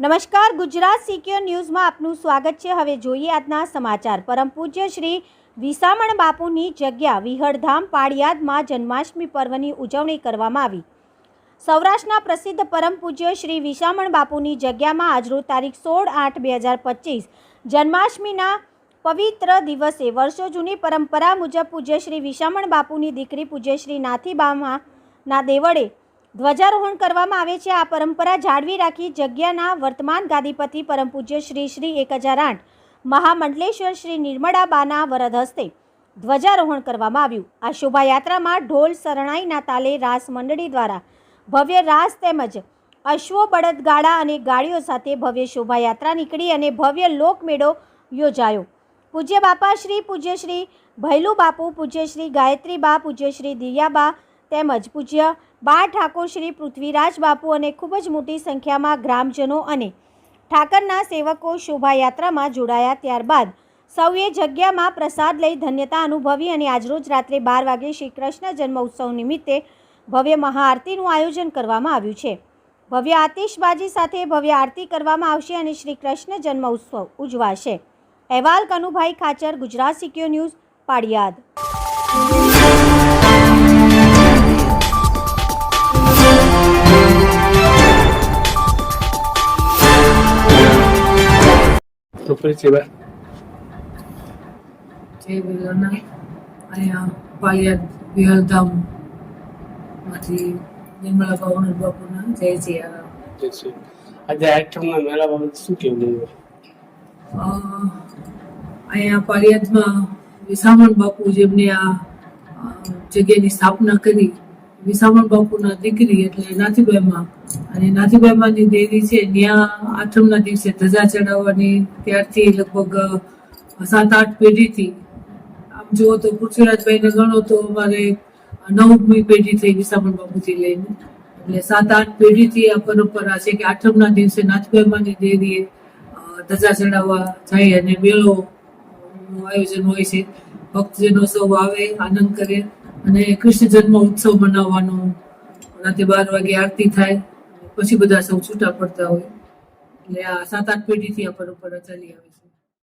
નમસ્કાર, ગુજરાત સિક્યોર ન્યૂઝમાં આપનું સ્વાગત છે. હવે જોઈએ આજના સમાચાર. પરમ પૂજ્ય શ્રી વિસામણ બાપુની જગ્યા વિહળધામ પાળિયાદમાં જન્માષ્ટમી પર્વની ઉજવણી કરવામાં આવી. સૌરાષ્ટ્રના પ્રસિદ્ધ પરમ પૂજ્ય શ્રી વિસામણ બાપુની જગ્યામાં આજરોજ તારીખ સોળ આઠ બે હજાર પચીસ જન્માષ્ટમીના પવિત્ર દિવસે વર્ષો જૂની પરંપરા મુજબ પૂજ્ય શ્રી વિસામણ બાપુની દીકરી પૂજ્ય શ્રી નાથીબામાં ના દેવળે ધ્વજારોહણ કરવામાં આવે છે. આ પરંપરા જાળવી રાખી જગ્યાના વર્તમાન ગાદીપતિ પરમ પૂજ્ય શ્રી શ્રી એક હજાર આઠ મહામંડલેશ્વર શ્રી નિર્મળાબાના વરદ હસ્તે ધ્વજારોહણ કરવામાં આવ્યું. આ શોભાયાત્રામાં ઢોલ શરણાઈના તાલે રાસ મંડળી દ્વારા ભવ્ય રાસ તેમજ અશ્વો બળદગાડા અને ગાડીઓ સાથે ભવ્ય શોભાયાત્રા નીકળી અને ભવ્ય લોકમેળો યોજાયો. પૂજ્ય બાપા શ્રી, પૂજ્ય શ્રી ભૈલું બાપુ પૂજ્ય શ્રી ગાયત્રી બા પૂજ્ય શ્રી દિયાબા તેમજ પૂજ્ય બા ઠાકોર શ્રી પૃથ્વીરાજ બાપુ અને ખૂબ જ મોટી સંખ્યામાં ગ્રામજનો અને ઠાકરના સેવકો શોભાયાત્રામાં જોડાયા ત્યારબાદ સૌએ જગ્યામાં પ્રસાદ લઈ ધન્યતા અનુભવી અને આજરોજ રાત્રે બાર વાગે શ્રી કૃષ્ણ જન્મોત્સવ નિમિત્તે ભવ્ય મહાઆરતીનું આયોજન કરવામાં આવ્યું છે. ભવ્ય આતિશબાજી સાથે ભવ્ય આરતી કરવામાં આવશે અને શ્રી કૃષ્ણ જન્મોત્સવ ઉજવાશે. અહેવાલ કનુભાઈ ખાચર, ગુજરાત સિક્યો ન્યૂઝ પાડિયાદ બા જય વિલોના અહીંયા પાલિયાદ વિહલધામમાંથી નિર્મળા ભવન બાપુના જય સિયારામ જે છે આજે આઈટમના મેળા બાબત શું અ, અહીંયા પાલિયાદમાં વિસામણ બાપુ જેમને આ જગ્યાની સ્થાપના કરી વિસામણ બાપુના દીકરી એટલે નાથીબાઈમાં. અને નાથીબાઈમાંની દેરી છે ત્યાં આઠમના દિવસે ધજા ચડાવવાની. ત્યારથી લગભગ સાત આઠ પેઢીથી. આમ જુઓ તો પૃથ્વીરાજભાઈને ગણો તો અમારે નવમી પેઢી થઈ વિસામણ બાપુથી લઈને. એટલે સાત આઠ પેઢીથી આ પરંપરા છે કે આઠમના દિવસે નાથભાઈમાંની દેરીએ ધજા ચડાવવા જાય અને મેળો આયોજન હોય છે. ભક્તજનો સૌ આવે, આનંદ કરે. અને કૃષ્ણ જન્મ ઉત્સવ મનાવવાનો, રાતે બાર વાગે આરતી થાય, પછી બધા સૌ છૂટા પડતા હોય. એટલે આ સાત, આઠ પેઢીથી આ પરંપરા ચાલી આવે છે.